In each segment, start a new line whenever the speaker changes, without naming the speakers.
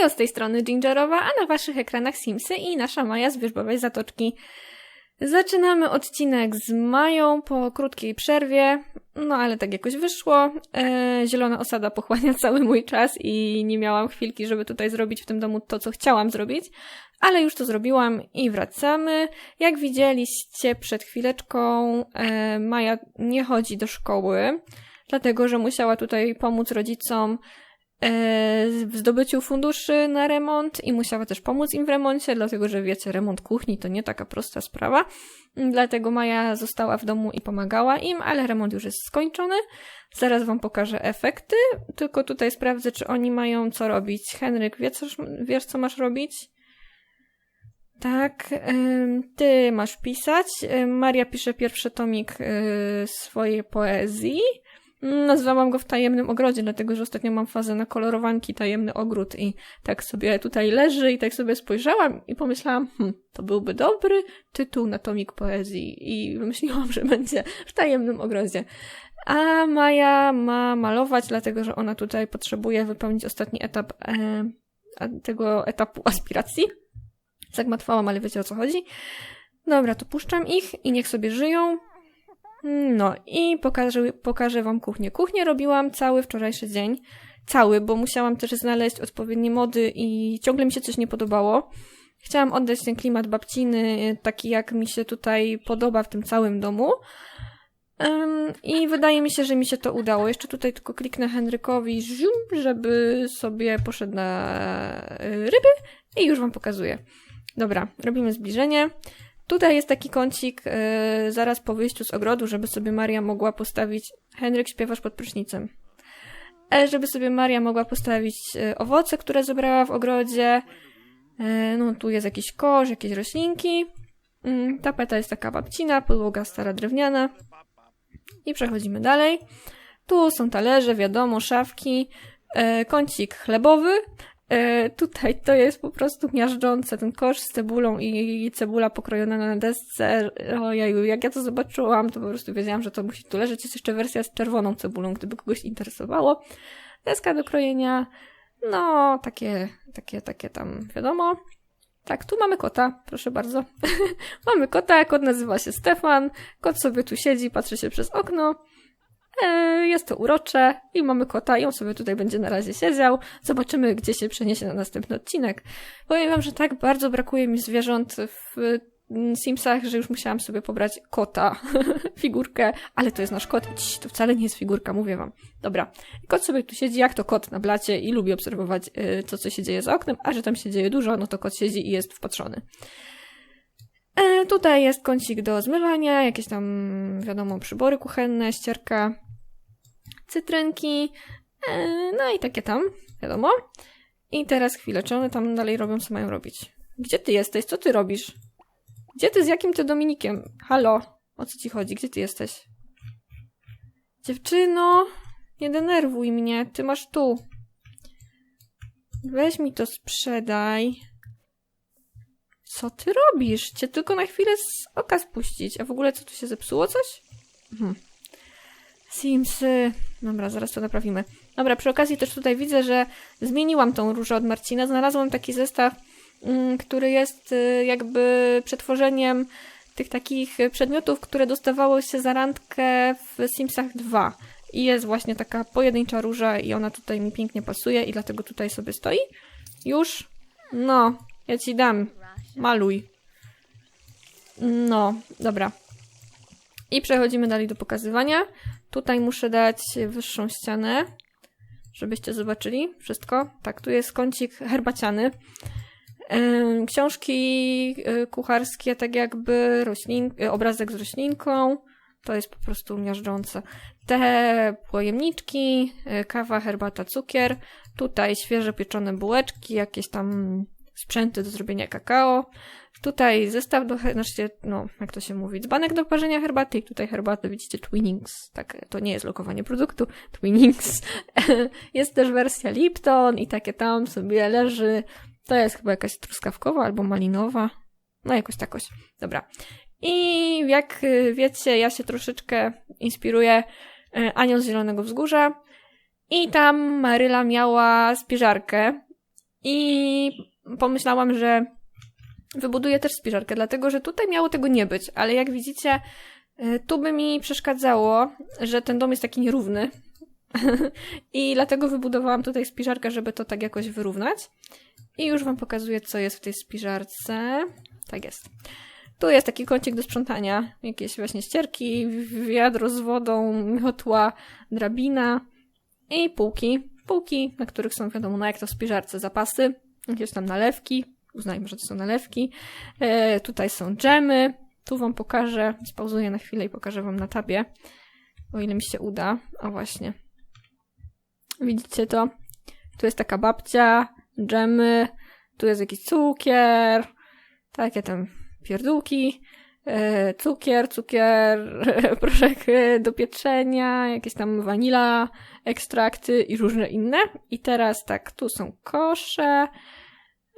hej, z tej strony Gingerowa, a na waszych ekranach Simsy i nasza Maja z Wierzbowej Zatoczki. Zaczynamy odcinek z Mają po krótkiej przerwie, no ale tak jakoś wyszło. E, zielona osada pochłania cały mój czas i nie miałam chwilki, żeby tutaj zrobić w tym domu to, co chciałam zrobić, ale już to zrobiłam i wracamy. Jak widzieliście przed chwileczką, e, Maja nie chodzi do szkoły, dlatego że musiała tutaj pomóc rodzicom w zdobyciu funduszy na remont i musiała też pomóc im w remoncie, dlatego że wiecie, remont kuchni to nie taka prosta sprawa. Dlatego Maja została w domu i pomagała im, ale remont już jest skończony. Zaraz wam pokażę efekty, tylko tutaj sprawdzę, czy oni mają co robić. Henryk, wie co, wiesz co masz robić? Tak, ty masz pisać. Maria pisze pierwszy tomik y, swojej poezji. Nazwałam go w tajemnym ogrodzie, dlatego że ostatnio mam fazę na kolorowanki tajemny ogród i tak sobie tutaj leży i tak sobie spojrzałam i pomyślałam, hm, to byłby dobry tytuł na tomik poezji i wymyśliłam, że będzie w tajemnym ogrodzie. A Maja ma malować, dlatego że ona tutaj potrzebuje wypełnić ostatni etap e, tego etapu aspiracji. Zagmatwałam, ale wiecie o co chodzi. Dobra, to puszczam ich i niech sobie żyją. No i pokażę, pokażę Wam kuchnię. Kuchnię robiłam cały wczorajszy dzień. Cały, bo musiałam też znaleźć odpowiednie mody i ciągle mi się coś nie podobało. Chciałam oddać ten klimat babciny, taki jak mi się tutaj podoba w tym całym domu. I wydaje mi się, że mi się to udało. Jeszcze tutaj tylko kliknę Henrykowi, żeby sobie poszedł na e, ryby i już Wam pokazuję. Dobra, robimy zbliżenie. Tutaj jest taki kącik yy, zaraz po wyjściu z ogrodu, żeby sobie Maria mogła postawić. Henryk, śpiewasz pod prysznicem. E, żeby sobie Maria mogła postawić yy, owoce, które zebrała w ogrodzie. Yy, no, tu jest jakiś kosz, jakieś roślinki. Yy, tapeta jest taka babcina, podłoga stara drewniana. I przechodzimy dalej. Tu są talerze, wiadomo, szafki, kącik chlebowy, E, tutaj to jest po prostu miażdżące, ten kosz z cebulą i cebula pokrojona na desce. Ojeju, jak ja to zobaczyłam, to po prostu wiedziałam, że to musi tu leżeć. Jest jeszcze wersja z czerwoną cebulą, gdyby kogoś interesowało. Deska do krojenia, no takie, takie, takie tam, wiadomo. Tak, tu mamy kota, proszę bardzo. mamy kota, kot nazywa się Stefan. Kot sobie tu siedzi, patrzy się przez okno. E, jest to urocze i mamy kota i on sobie tutaj będzie na razie siedział. Zobaczymy, gdzie się przeniesie na następny odcinek. Powiem wam, że tak bardzo brakuje mi zwierząt w Simsach, że już musiałam sobie pobrać kota, figurkę, ale to jest nasz kot i to wcale nie jest figurka, mówię wam. Dobra, kot sobie tu siedzi, jak to kot na blacie i lubi obserwować y, to, co się dzieje za oknem, a że tam się dzieje dużo, no to kot siedzi i jest wpatrzony. E, tutaj jest kącik do zmywania, jakieś tam, wiadomo, przybory kuchenne, ścierka, cytrynki, e, no i takie tam, wiadomo. I teraz chwilę, czy one tam dalej robią, co mają robić? Gdzie ty jesteś? Co ty robisz? Gdzie ty, z jakim ty Dominikiem? Halo? O co ci chodzi? Gdzie ty jesteś? Dziewczyno, nie denerwuj mnie, ty masz tu. Weź mi to sprzedaj. Co ty robisz? Cię tylko na chwilę z oka spuścić. A w ogóle co tu się zepsuło coś? Mhm. Simsy. Dobra, zaraz to naprawimy. Dobra, przy okazji też tutaj widzę, że zmieniłam tą różę od Marcina. Znalazłam taki zestaw, mm, który jest y, jakby przetworzeniem tych takich przedmiotów, które dostawało się za randkę w Simsach 2. I jest właśnie taka pojedyncza róża i ona tutaj mi pięknie pasuje i dlatego tutaj sobie stoi. Już? No, ja ci dam. Maluj. No, dobra. I przechodzimy dalej do pokazywania. Tutaj muszę dać wyższą ścianę, żebyście zobaczyli wszystko. Tak, tu jest kącik herbaciany. Książki e, kucharskie, tak jakby roślin, e, obrazek z roślinką. To jest po prostu miażdżące. Te pojemniczki, e, kawa, herbata, cukier. Tutaj świeże pieczone bułeczki, jakieś tam sprzęty do zrobienia kakao. Tutaj zestaw do, znaczy, no, jak to się mówi, dzbanek do parzenia herbaty i tutaj herbatę, widzicie, Twinings. Tak, to nie jest lokowanie produktu, Twinings. jest też wersja Lipton i takie tam sobie leży. To jest chyba jakaś truskawkowa albo malinowa. No, jakoś takoś. Dobra. I jak wiecie, ja się troszeczkę inspiruję e, Anią z Zielonego Wzgórza. I tam Maryla miała spiżarkę I pomyślałam, że wybuduję też spiżarkę, dlatego że tutaj miało tego nie być, ale jak widzicie, y, tu by mi przeszkadzało, że ten dom jest taki nierówny. I dlatego wybudowałam tutaj spiżarkę, żeby to tak jakoś wyrównać. I już wam pokazuję, co jest w tej spiżarce. Tak jest. Tu jest taki kącik do sprzątania, jakieś właśnie ścierki, wiadro z wodą, miotła, drabina i półki. Półki, na których są wiadomo, no jak to w spiżarce, zapasy, jakieś tam nalewki, uznajmy, że to są nalewki. E, tutaj są dżemy, tu wam pokażę, spauzuję na chwilę i pokażę wam na tabie, o ile mi się uda. O właśnie. Widzicie to? Tu jest taka babcia, dżemy, tu jest jakiś cukier, takie tam pierdółki, cukier, cukier, proszek do pieczenia, jakieś tam wanila, ekstrakty i różne inne. I teraz tak, tu są kosze,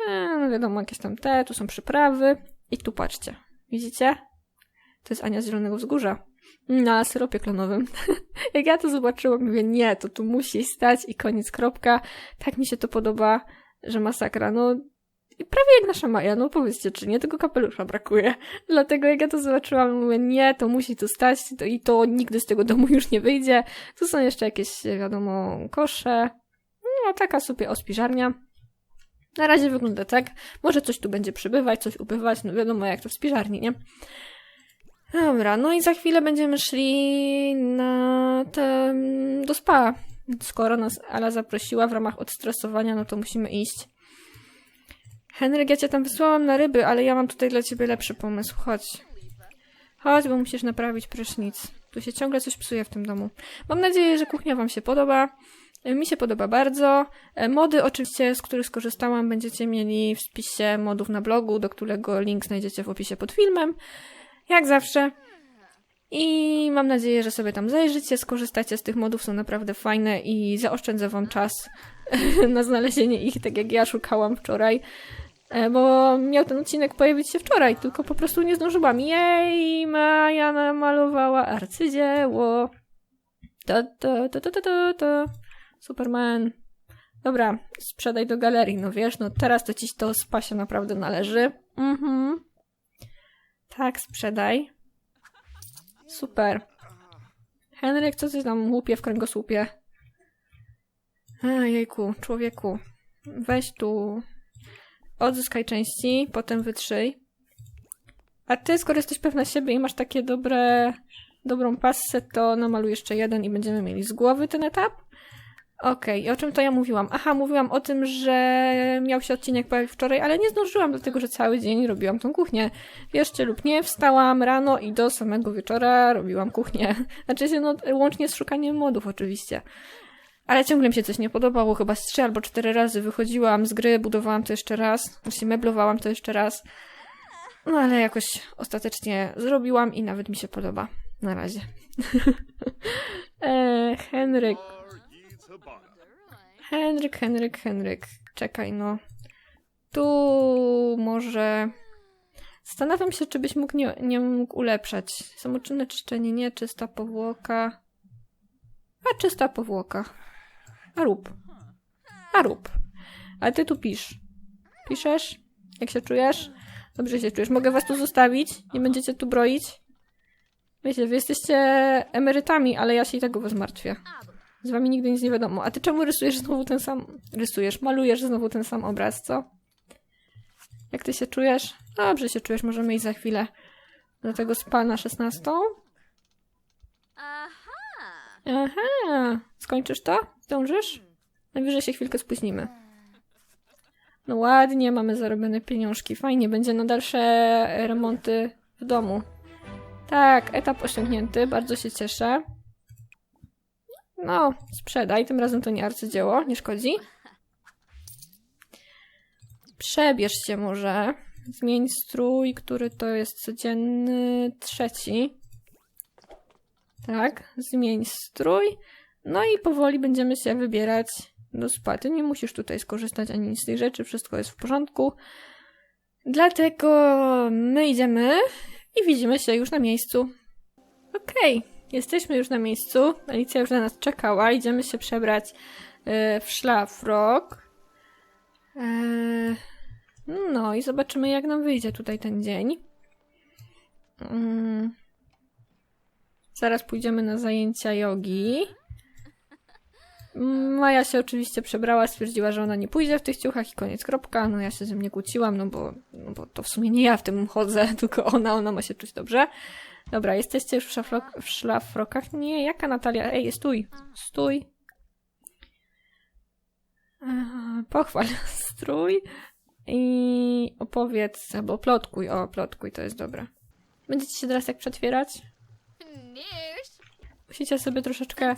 e, no wiadomo, jakieś tam te, tu są przyprawy i tu patrzcie, widzicie? To jest Ania z Zielonego Wzgórza na syropie klonowym. Jak ja to zobaczyłam, mówię, nie, to tu musi stać i koniec, kropka. Tak mi się to podoba, że masakra. No, prawie jak nasza Maja, no powiedzcie, czy nie, tego kapelusza brakuje. Dlatego jak ja to zobaczyłam, mówię, nie, to musi tu stać to, i to nigdy z tego domu już nie wyjdzie. Tu są jeszcze jakieś, wiadomo, kosze. No, taka sobie ospiżarnia. Na razie wygląda tak. Może coś tu będzie przybywać, coś ubywać, no wiadomo jak to w spiżarni, nie? Dobra, no i za chwilę będziemy szli na te, do spa. Skoro nas Ala zaprosiła w ramach odstresowania, no to musimy iść. Henryk, ja cię tam wysłałam na ryby, ale ja mam tutaj dla ciebie lepszy pomysł. Chodź. Chodź, bo musisz naprawić prysznic. Tu się ciągle coś psuje w tym domu. Mam nadzieję, że kuchnia wam się podoba. E, Mi się podoba bardzo. E, Mody oczywiście, z których skorzystałam, będziecie mieli w spisie modów na blogu, do którego link znajdziecie w opisie pod filmem. Jak zawsze. I mam nadzieję, że sobie tam zajrzycie, skorzystacie z tych modów, są naprawdę fajne i zaoszczędzę wam czas na znalezienie ich, tak jak ja szukałam wczoraj. E, Bo miał ten odcinek pojawić się wczoraj, tylko po prostu nie zdążyłam. Jej, Maja namalowała arcydzieło. To, to, to, to, to, to, to. Superman. Dobra, sprzedaj do galerii, no wiesz, no teraz to ci to spa się naprawdę należy. Mhm. Tak, sprzedaj. Super. Henryk, co ty tam łupie w kręgosłupie? Jejku, człowieku. Weź tu. Odzyskaj części, potem wytrzyj. A ty, skoro jesteś pewna siebie i masz takie dobre, dobrą passę, to namaluj jeszcze jeden i będziemy mieli z głowy ten etap. Okej, i o czym to ja mówiłam? Aha, mówiłam o tym, że miał się odcinek pojawić wczoraj, ale nie zdążyłam, dlatego że cały dzień robiłam tą kuchnię. Wierzcie lub nie, wstałam rano i do samego wieczora robiłam kuchnię. Znaczy się, no, łącznie z szukaniem modów oczywiście. Ale ciągle mi się coś nie podobało, chyba z trzy albo cztery razy wychodziłam z gry, budowałam to jeszcze raz, właśnie meblowałam to jeszcze raz. No ale jakoś ostatecznie zrobiłam i nawet mi się podoba. Na razie. eee, Henryk. Henryk, Henryk, Henryk. Czekaj, no. Tu może... Zastanawiam się, czy byś mógł nie, nie mógł ulepszać. Samoczynne czyszczenie, nie. Czysta powłoka. A czysta powłoka. A rób. A rób. A ty tu pisz. Piszesz? Jak się czujesz? Dobrze się czujesz. Mogę was tu zostawić? Nie będziecie tu broić? Wiecie, wy jesteście emerytami, ale ja się i tego was martwię. Z wami nigdy nic nie wiadomo. A ty czemu rysujesz znowu ten sam... Rysujesz, malujesz znowu ten sam obraz, co? Jak ty się czujesz? Dobrze się czujesz, możemy iść za chwilę do tego spa na 16. Aha, skończysz to? Zdążysz? Najwyżej się chwilkę spóźnimy. No ładnie, mamy zarobione pieniążki. Fajnie, będzie na dalsze remonty w domu. Tak, etap osiągnięty, bardzo się cieszę. No, sprzedaj, tym razem to nie arcydzieło, nie szkodzi. Przebierz się może. Zmień strój, który to jest codzienny trzeci. Tak, zmień strój. No i powoli będziemy się wybierać do spa. Ty nie musisz tutaj skorzystać ani nic z tych rzeczy, wszystko jest w porządku. Dlatego my idziemy i widzimy się już na miejscu. Okej, jesteśmy już na miejscu. Alicja już na nas czekała. Idziemy się przebrać y, w szlafrok. Eee, no i zobaczymy, jak nam wyjdzie tutaj ten dzień. Mm. Zaraz pójdziemy na zajęcia jogi. Maja się oczywiście przebrała, stwierdziła, że ona nie pójdzie w tych ciuchach i koniec, kropka. No ja się z tym nie kłóciłam, no bo, no bo to w sumie nie ja w tym chodzę, tylko ona, ona ma się czuć dobrze. Dobra, jesteście już w, szafrok, w szlafrokach? Nie, jaka Natalia? Ej, stój, stój. Eee, Pochwal strój i opowiedz, albo plotkuj, o, plotkuj, to jest dobre. Będziecie się teraz jak przetwierać?
Nish.
Musicie sobie troszeczkę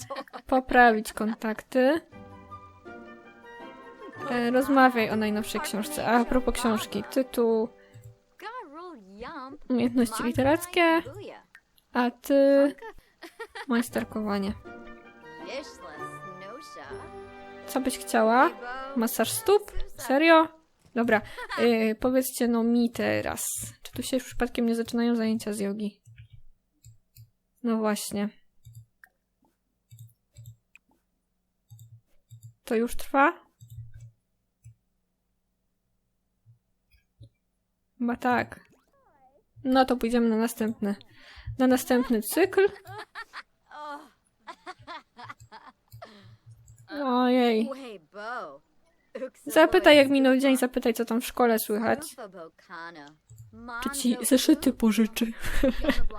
poprawić kontakty. E, rozmawiaj o najnowszej książce. A, a propos książki, tytuł, umiejętności literackie, a ty majsterkowanie. Co byś chciała? Masaż stóp? Serio? Dobra, e, powiedzcie no mi teraz. Czy tu się już przypadkiem nie zaczynają zajęcia z jogi? No właśnie. To już trwa? Chyba tak. No to pójdziemy na następny. Na następny cykl. Ojej. Zapytaj jak minął dzień, zapytaj co tam w szkole słychać. Czy ci zeszyty pożyczy?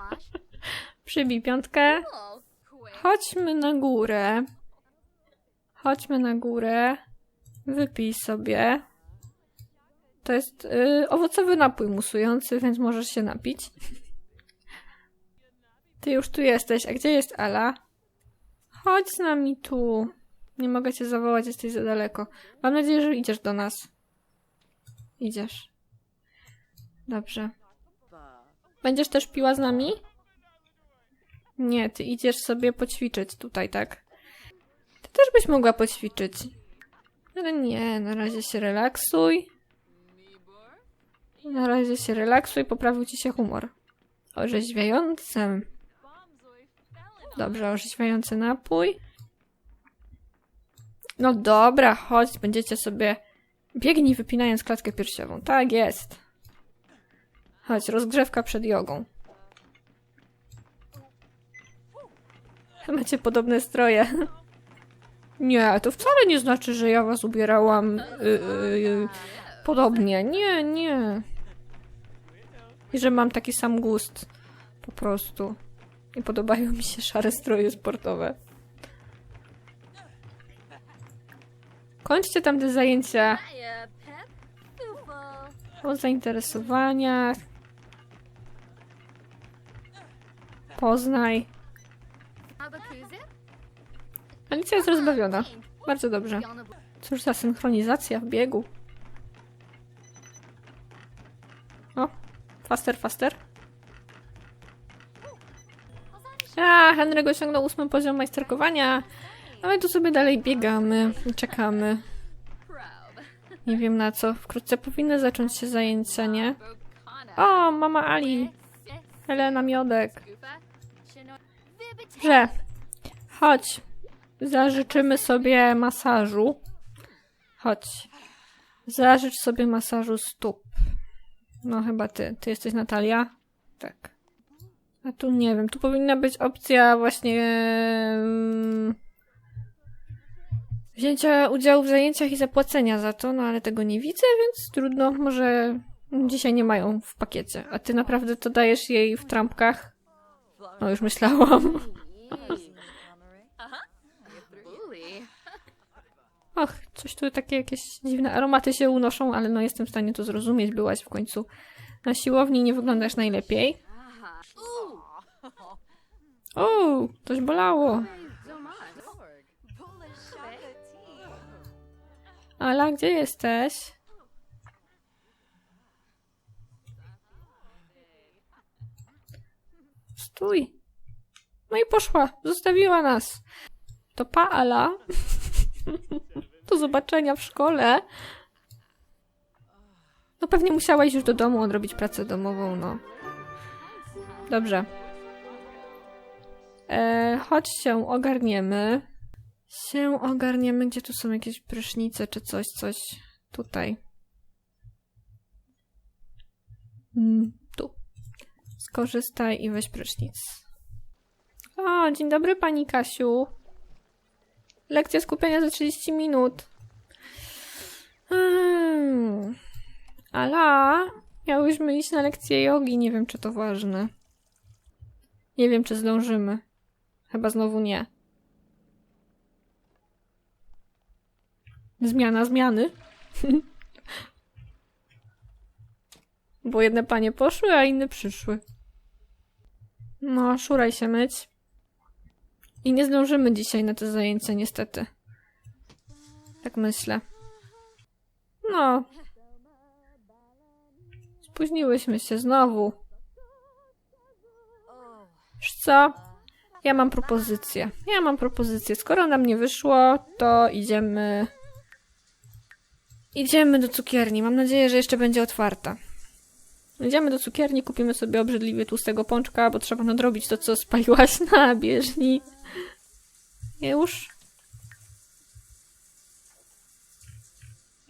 Przybij piątkę. Chodźmy na górę. Chodźmy na górę. Wypij sobie. To jest y, owocowy napój musujący, więc możesz się napić. Ty już tu jesteś. A gdzie jest Ala? Chodź z nami tu. Nie mogę cię zawołać, jesteś za daleko. Mam nadzieję, że idziesz do nas. Idziesz. Dobrze. Będziesz też piła z nami? Nie, ty idziesz sobie poćwiczyć tutaj, tak? Ty też byś mogła poćwiczyć. Ale nie, na razie się relaksuj. Na razie się relaksuj, poprawił ci się humor. Orzeźwiającym. Dobrze, orzeźwiający napój. No dobra, chodź, będziecie sobie... Biegnij wypinając klatkę piersiową. Tak jest. Chodź, rozgrzewka przed jogą. Macie podobne stroje. Nie, to wcale nie znaczy, że ja was ubierałam y, y, y, podobnie. Nie, nie. I że mam taki sam gust. Po prostu. Nie podobają mi się szare stroje sportowe. Kończcie tam te zajęcia o zainteresowaniach. Poznaj. Alicja jest rozbawiona. Bardzo dobrze. Cóż za synchronizacja w biegu. O, faster, faster. A, Henryk osiągnął ósmy poziom majsterkowania. A my tu sobie dalej biegamy czekamy. Nie wiem na co. Wkrótce powinny zacząć się zajęcia, nie? O, mama Ali. Helena Miodek. Że. Chodź. Zażyczymy sobie masażu. Chodź. Zażycz sobie masażu stóp. No chyba ty. Ty jesteś Natalia? Tak. A tu nie wiem. Tu powinna być opcja właśnie... mm, Wzięcia udziału w zajęciach i zapłacenia za to, no ale tego nie widzę, więc trudno. Może dzisiaj nie mają w pakiecie. A ty naprawdę to dajesz jej w trampkach? No już myślałam. Och, coś tu takie jakieś dziwne aromaty się unoszą, ale no jestem w stanie to zrozumieć. Byłaś w końcu na siłowni, nie wyglądasz najlepiej. O, coś bolało. Ala, gdzie jesteś? Stój. No i poszła. Zostawiła nas. To pa, Ala. Do zobaczenia w szkole. No pewnie musiałaś już do domu odrobić pracę domową, no. Dobrze. E, chodź się ogarniemy. Się ogarniemy, gdzie tu są jakieś prysznice czy coś, coś. Tutaj. Mm, tu. Skorzystaj i weź prysznic. O, dzień dobry pani Kasiu. Lekcja skupienia za 30 minut. Hmm. Ala, miałyśmy iść na lekcję jogi, nie wiem czy to ważne. Nie wiem czy zdążymy. Chyba znowu nie. Zmiana zmiany. Bo jedne panie poszły, a inne przyszły. No, szuraj się myć. I nie zdążymy dzisiaj na te zajęcia, niestety. Tak myślę. No. Spóźniłyśmy się znowu. Wiesz co? Ja mam propozycję. Ja mam propozycję. Skoro nam nie wyszło, to idziemy. Idziemy do cukierni. Mam nadzieję, że jeszcze będzie otwarta. Idziemy do cukierni, kupimy sobie obrzydliwie tłustego pączka, bo trzeba nadrobić to, co spaliłaś na bieżni. Już?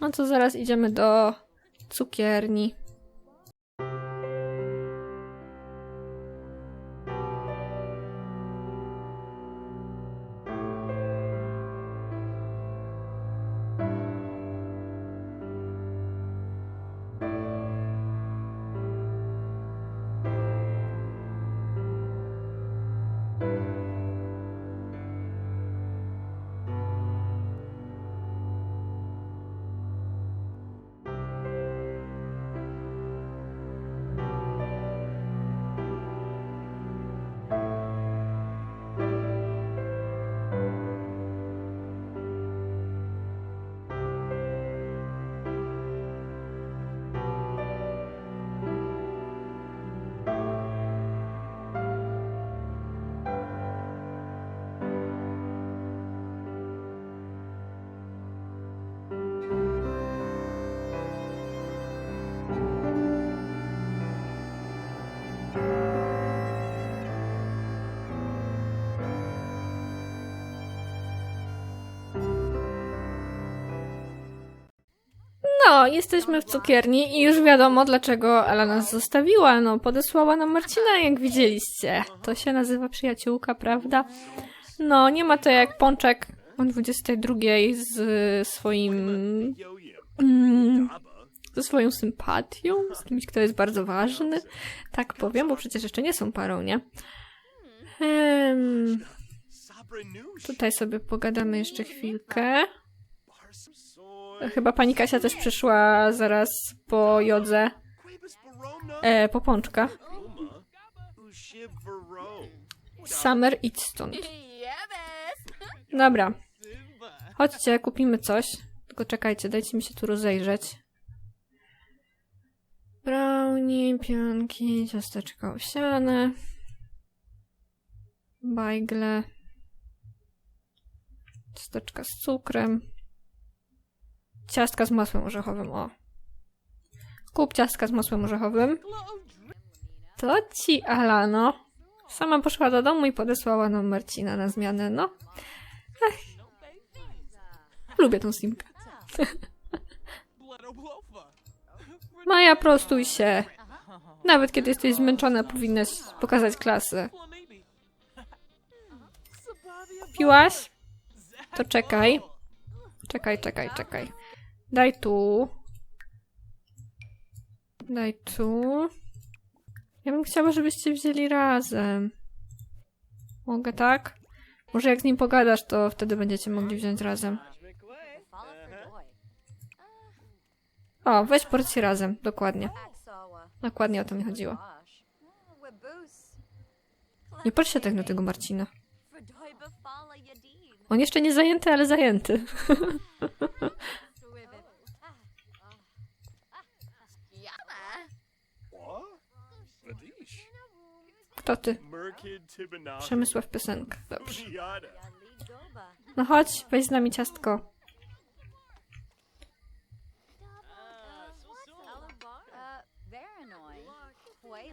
No to zaraz idziemy do cukierni. Jesteśmy w cukierni i już wiadomo, dlaczego Ela nas zostawiła. No, podesłała nam Marcina, jak widzieliście. To się nazywa przyjaciółka, prawda? No, nie ma to jak pączek o 22 z swoim... Mm, ze swoją sympatią, z kimś, kto jest bardzo ważny. Tak powiem, bo przecież jeszcze nie są parą, nie? Em, tutaj sobie pogadamy jeszcze chwilkę. Chyba pani Kasia też przyszła zaraz po jodze, e, po pączka. Summer, idź stąd. Dobra. Chodźcie, kupimy coś. Tylko czekajcie, dajcie mi się tu rozejrzeć. Brownie, pianki, ciasteczka owsiane. Bajgle. Ciasteczka z cukrem. Ciastka z masłem orzechowym, o. Kup ciastka z masłem orzechowym. To ci, Alano. Sama poszła do domu i podesłała nam Marcina na zmianę, no. Ech. Lubię tą simkę. Maja, prostuj się. Nawet kiedy jesteś zmęczona, powinnaś pokazać klasę. Piłaś? To czekaj. Czekaj, czekaj, czekaj. Daj tu. Daj tu. Ja bym chciała, żebyście wzięli razem. Mogę tak? Może jak z nim pogadasz, to wtedy będziecie mogli wziąć razem. O, weź porcję razem. Dokładnie. Dokładnie o to mi chodziło. Nie patrz się tak na tego Marcina. On jeszcze nie zajęty, ale zajęty. Kto ty?
Przemysł.
Przemysław Piosenka. Dobrze. No chodź, weź z nami ciastko.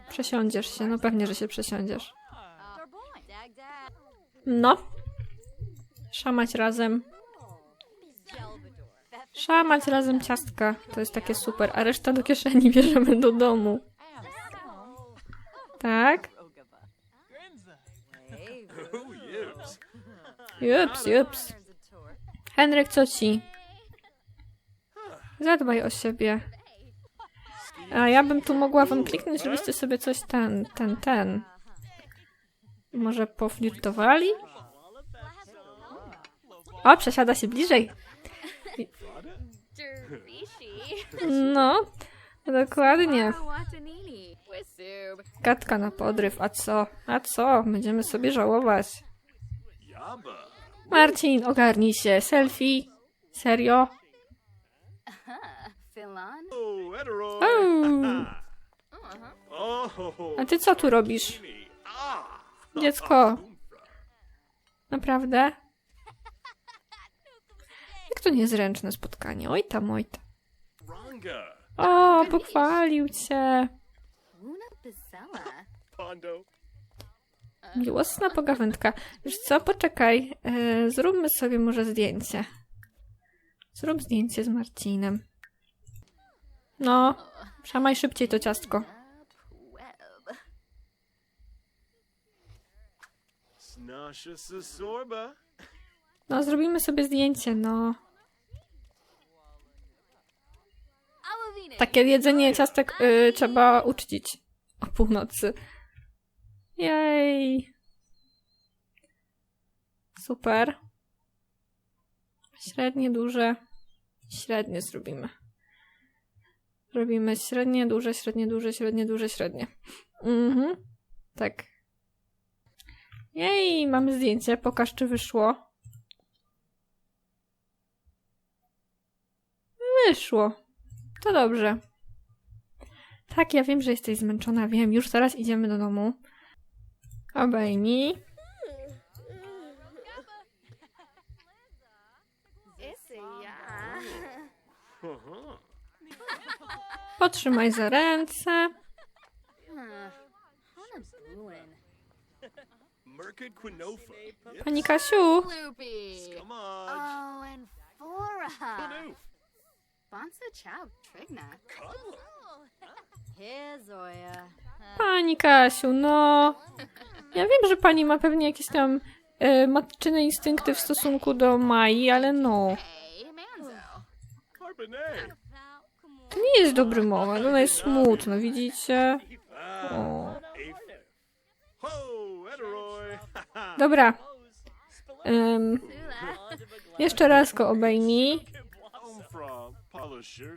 Przesiądziesz się, no pewnie, że się przesiądziesz. No. Szamać razem. Szamać razem ciastka. To jest takie super. A reszta do kieszeni bierzemy do domu. Tak? Jups, jups. Henryk, co ci? Zadbaj o siebie. A ja bym tu mogła wam kliknąć, żebyście sobie coś ten, ten, ten. Może poflirtowali? O, przesiada się bliżej. No, dokładnie. Katka na podryw, a co? A co? Będziemy sobie żałować. Marcin, ogarnij się. Selfie? Serio? A ty co tu robisz? Dziecko. Naprawdę? Jak to niezręczne spotkanie? Oj tam, oj tam. O, pochwalił cię.
Pondo.
Miłosna pogawędka. Wiesz co, poczekaj. E, zróbmy sobie może zdjęcie. Zrób zdjęcie z Marcinem. No, szamaj szybciej to ciastko. No, zrobimy sobie zdjęcie, no. Takie jedzenie ciastek y, trzeba uczcić o północy. Jej. Super. Średnie, duże. Średnie zrobimy. Robimy średnie, duże, średnie, duże, średnie, duże, średnie. Mhm. Tak. Jej, mamy zdjęcie. Pokaż, czy wyszło. Wyszło. To dobrze. Tak, ja wiem, że jesteś zmęczona, wiem. Już zaraz idziemy do domu. Obejmij. Potrzymaj za ręce. Pani Kasiu, pani Kasiu, no. Ja wiem, że pani ma pewnie jakieś tam e, matczyne instynkty w stosunku do Mai, ale no. To nie jest dobry moment, ona jest smutna, widzicie? O. Dobra. Em, jeszcze raz go obejmij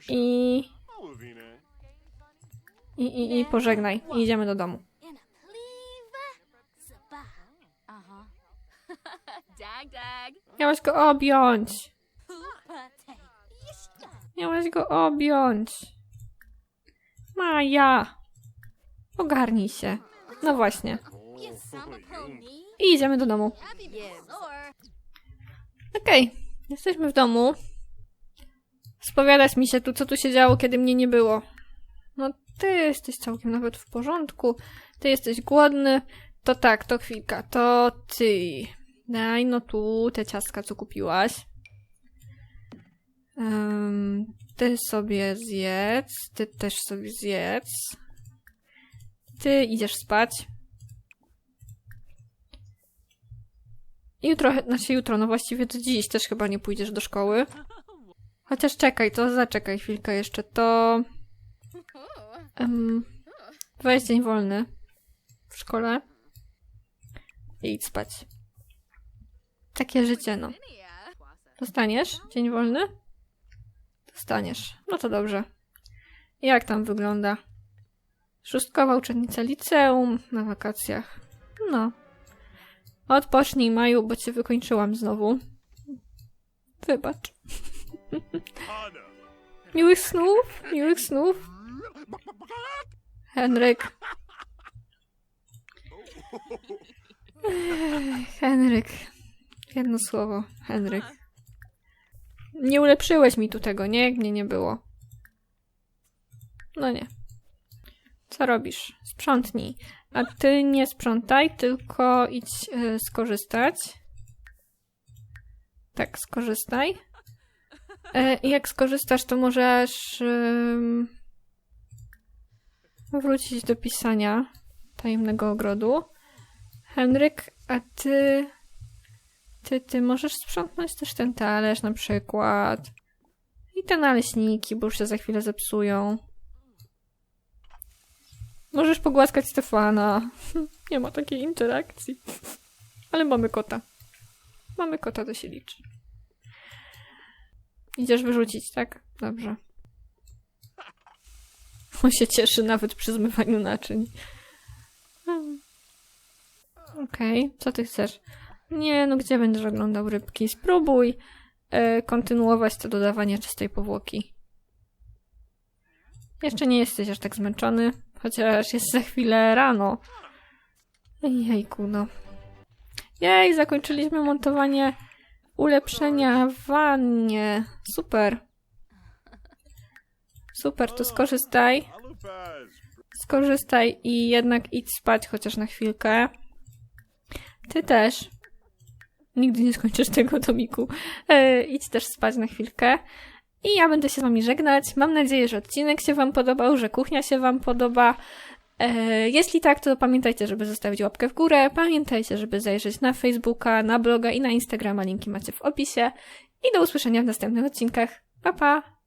i, i, i, i pożegnaj. I idziemy do domu. Miałaś go objąć. Miałaś go objąć. Maja. Ogarnij się. No właśnie. I idziemy do domu. Okej, jesteśmy w domu. Spowiadać mi się tu, co tu się działo, kiedy mnie nie było. No, ty jesteś całkiem nawet w porządku. Ty jesteś głodny. To tak, to chwilka. To ty. Daj no tu te ciastka, co kupiłaś. Em, ty sobie zjedz. Ty też sobie zjedz. Ty idziesz spać. Jutro, znaczy jutro, no właściwie to dziś też chyba nie pójdziesz do szkoły. Chociaż czekaj, to zaczekaj chwilkę jeszcze, to... Um, weź dzień wolny w szkole i idź spać. Takie życie, no. Dostaniesz dzień wolny? Dostaniesz. No to dobrze. Jak tam wygląda? Szóstkowa uczennica liceum na wakacjach. No. Odpocznij, Maju, bo cię wykończyłam znowu. Wybacz. Miłych snów, miłych snów. Henryk. Henryk. Jedno słowo. Henryk. Nie ulepszyłeś mi tu tego, nie? Jak mnie nie było. No nie. Co robisz? Sprzątnij. A ty nie sprzątaj, tylko idź y, skorzystać. Tak, skorzystaj. I jak skorzystasz, to możesz ym, wrócić do pisania tajemnego ogrodu. Henryk, a ty... Ty, ty możesz sprzątnąć też ten talerz na przykład. I te naleśniki, bo już się za chwilę zepsują. Możesz pogłaskać Stefana. Nie ma takiej interakcji. Ale mamy kota. Mamy kota, to się liczy. Idziesz wyrzucić, tak? Dobrze. On się cieszy nawet przy zmywaniu naczyń. Hmm. Okej, co ty chcesz? Nie, no gdzie będziesz oglądał rybki? Spróbuj e, kontynuować to dodawanie czystej powłoki. Jeszcze nie jesteś aż tak zmęczony, chociaż jest za chwilę rano. Jejku, no. Jej, zakończyliśmy montowanie ulepszenia w wannie. Super. Super, to skorzystaj. Skorzystaj i jednak idź spać chociaż na chwilkę. Ty też. Nigdy nie skończysz tego, Tomiku. E, idź też spać na chwilkę. I ja będę się z wami żegnać. Mam nadzieję, że odcinek się wam podobał, że kuchnia się wam podoba. E, jeśli tak, to pamiętajcie, żeby zostawić łapkę w górę. Pamiętajcie, żeby zajrzeć na Facebooka, na bloga i na Instagrama. Linki macie w opisie. I do usłyszenia w następnych odcinkach. Pa, pa!